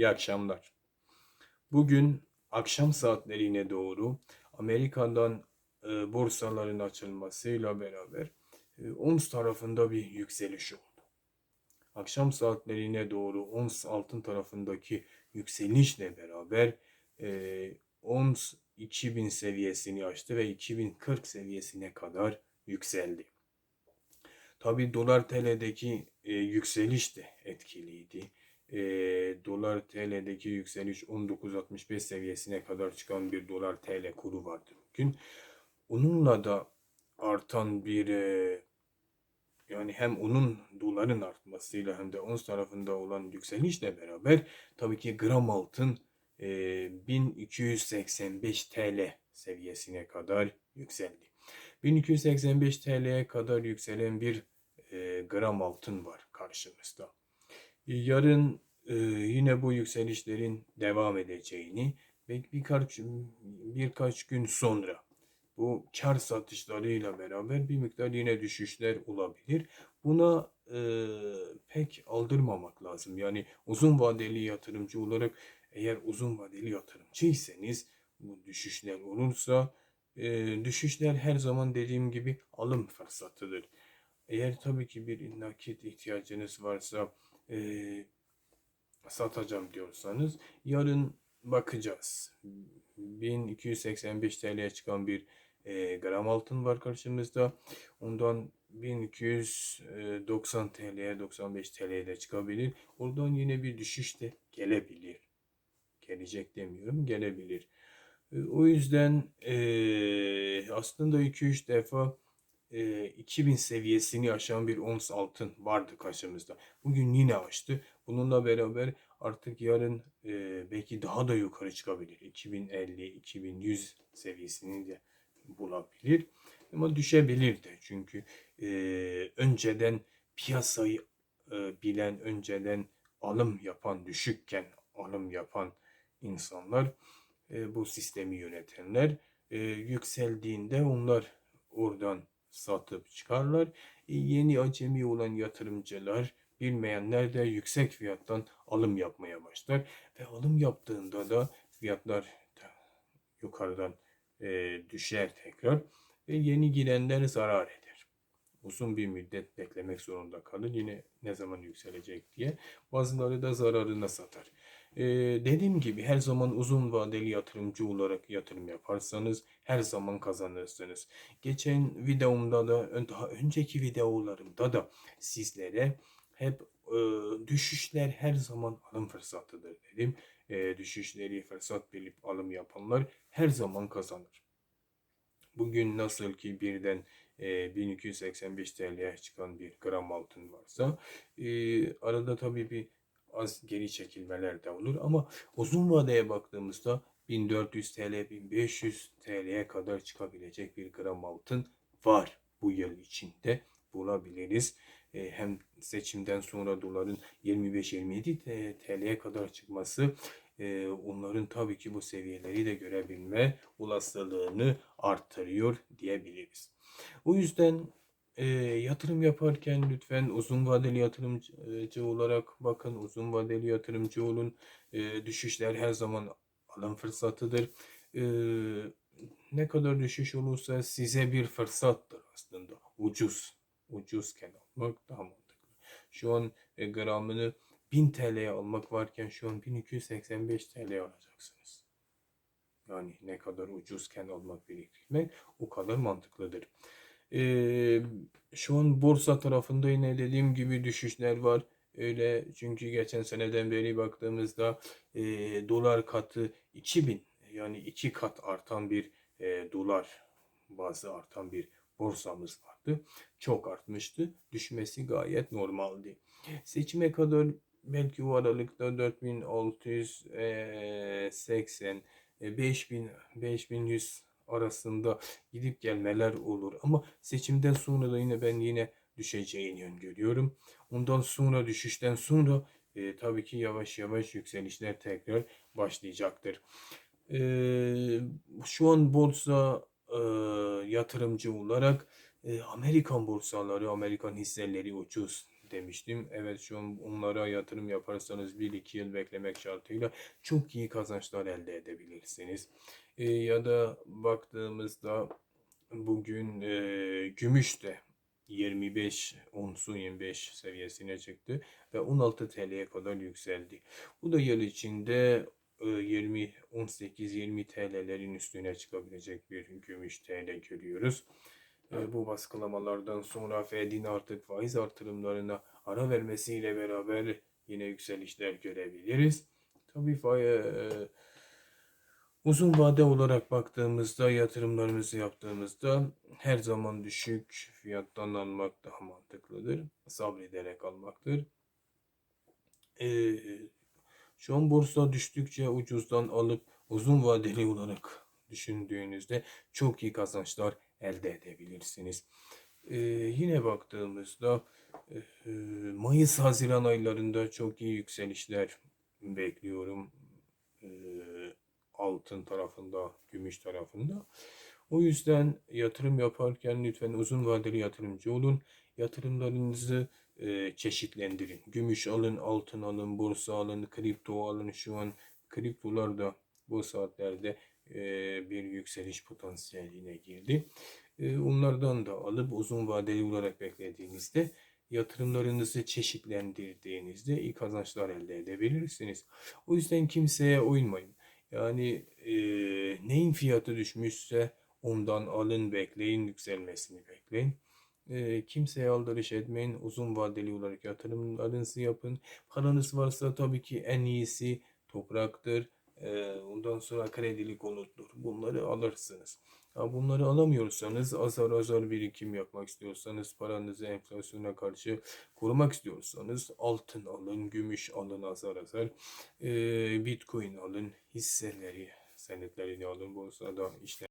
İyi akşamlar. Bugün akşam saatlerine doğru Amerika'dan e, borsaların açılmasıyla beraber e, ons tarafında bir yükseliş oldu. Akşam saatlerine doğru ons altın tarafındaki yükselişle beraber e, ons 2000 seviyesini aştı ve 2040 seviyesine kadar yükseldi. Tabi dolar TL'deki e, yükseliş de etkiliydi. E, dolar TL'deki yükseliş 19.65 seviyesine kadar çıkan bir dolar TL kuru vardı bugün. Onunla da artan bir e, yani hem onun doların artmasıyla hem de ons tarafında olan yükselişle beraber tabii ki gram altın e, 1285 TL seviyesine kadar yükseldi. 1285 TL'ye kadar yükselen bir e, gram altın var karşımızda. Yarın e, yine bu yükselişlerin devam edeceğini ve birkaç birkaç gün sonra bu kar satışlarıyla beraber bir miktar yine düşüşler olabilir. Buna e, pek aldırmamak lazım. Yani uzun vadeli yatırımcı olarak eğer uzun vadeli yatırımcıysanız bu düşüşler olursa e, düşüşler her zaman dediğim gibi alım fırsatıdır. Eğer tabii ki bir nakit ihtiyacınız varsa e, satacağım diyorsanız yarın bakacağız. 1285 TL'ye çıkan bir e, gram altın var karşımızda. Ondan 1290 TL'ye 95 TL'ye de çıkabilir. Oradan yine bir düşüş de gelebilir. Gelecek demiyorum gelebilir. E, o yüzden e, aslında 2-3 defa e, 2000 seviyesini aşan bir ons altın vardı karşımızda. Bugün yine açtı. Bununla beraber artık yarın e, belki daha da yukarı çıkabilir. 2050-2100 seviyesini de bulabilir. Ama düşebilir de. Çünkü e, önceden piyasayı e, bilen, önceden alım yapan, düşükken alım yapan insanlar, e, bu sistemi yönetenler e, yükseldiğinde onlar oradan satıp çıkarlar. E, yeni acemi olan yatırımcılar, bilmeyenler de yüksek fiyattan alım yapmaya başlar. Ve alım yaptığında da fiyatlar da yukarıdan e, düşer tekrar. Ve yeni girenler zarar eder. Uzun bir müddet beklemek zorunda kalır. Yine ne zaman yükselecek diye. Bazıları da zararına satar. Ee, dediğim gibi her zaman uzun vadeli yatırımcı olarak yatırım yaparsanız her zaman kazanırsınız. Geçen videomda da daha önceki videolarımda da sizlere hep e, düşüşler her zaman alım fırsatıdır dedim. E, düşüşleri fırsat bilip alım yapanlar her zaman kazanır. Bugün nasıl ki birden e, 1285 TL'ye çıkan bir gram altın varsa arada tabii bir az geri çekilmeler de olur ama uzun vadeye baktığımızda 1400 TL, 1500 TL'ye kadar çıkabilecek bir gram altın var bu yıl içinde bulabiliriz. Hem seçimden sonra doların 25-27 TL'ye kadar çıkması onların tabii ki bu seviyeleri de görebilme olasılığını arttırıyor diyebiliriz. O yüzden e, yatırım yaparken lütfen uzun vadeli yatırımcı olarak bakın. Uzun vadeli yatırımcı olun. E, düşüşler her zaman alım fırsatıdır. E, ne kadar düşüş olursa size bir fırsattır aslında. Ucuz. Ucuzken almak daha mantıklı. Şu an e, gramını 1000 TL'ye almak varken şu an 1285 TL'ye alacaksınız. Yani ne kadar ucuzken almak biriktirmek o kadar mantıklıdır. Ee, şu an borsa tarafında yine dediğim gibi düşüşler var. Öyle çünkü geçen seneden beri baktığımızda e, dolar katı 2000 yani iki kat artan bir e, dolar bazı artan bir borsamız vardı. Çok artmıştı. Düşmesi gayet normaldi. Seçime kadar belki o aralıkta 4680 5000 5100 arasında gidip gelmeler olur. Ama seçimden sonra da yine ben yine düşeceğini öngörüyorum. Ondan sonra düşüşten sonra e, tabii ki yavaş yavaş yükselişler tekrar başlayacaktır. E, şu an borsa e, yatırımcı olarak e, Amerikan borsaları, Amerikan hisseleri ucuz demiştim. Evet şu an onlara yatırım yaparsanız 1-2 yıl beklemek şartıyla çok iyi kazançlar elde edebilirsiniz. E, ya da baktığımızda bugün e, gümüş de 25 onsu 25 seviyesine çıktı ve 16 TL'ye kadar yükseldi. Bu da yıl içinde e, 20 18 20 TL'lerin üstüne çıkabilecek bir gümüş TL görüyoruz. E, Bu baskılamalardan sonra Fed'in artık faiz artırımlarına ara vermesiyle beraber yine yükselişler görebiliriz. Tabii fa- e, Uzun vade olarak baktığımızda yatırımlarımızı yaptığımızda her zaman düşük fiyattan almak daha mantıklıdır. Sabrederek almaktır. Ee, şu an borsa düştükçe ucuzdan alıp uzun vadeli olarak düşündüğünüzde çok iyi kazançlar elde edebilirsiniz. Ee, yine baktığımızda e, Mayıs-Haziran aylarında çok iyi yükselişler bekliyorum. Ee, altın tarafında, gümüş tarafında. O yüzden yatırım yaparken lütfen uzun vadeli yatırımcı olun. Yatırımlarınızı e, çeşitlendirin. Gümüş alın, altın alın, borsa alın, kripto alın. Şu an kriptolar da bu saatlerde bir yükseliş potansiyeline girdi. E, onlardan da alıp uzun vadeli olarak beklediğinizde yatırımlarınızı çeşitlendirdiğinizde iyi kazançlar elde edebilirsiniz. O yüzden kimseye uymayın. Yani e, neyin fiyatı düşmüşse ondan alın bekleyin yükselmesini bekleyin. E, kimseye aldırış etmeyin. Uzun vadeli olarak yatırımlarınızı yapın. Paranız varsa tabii ki en iyisi topraktır. E, ondan sonra kredili konuttur. Bunları alırsınız. Ya bunları alamıyorsanız azar azar birikim yapmak istiyorsanız paranızı enflasyona karşı korumak istiyorsanız altın alın, gümüş alın azar azar, e, bitcoin alın, hisseleri, senetlerini alın borsada işlem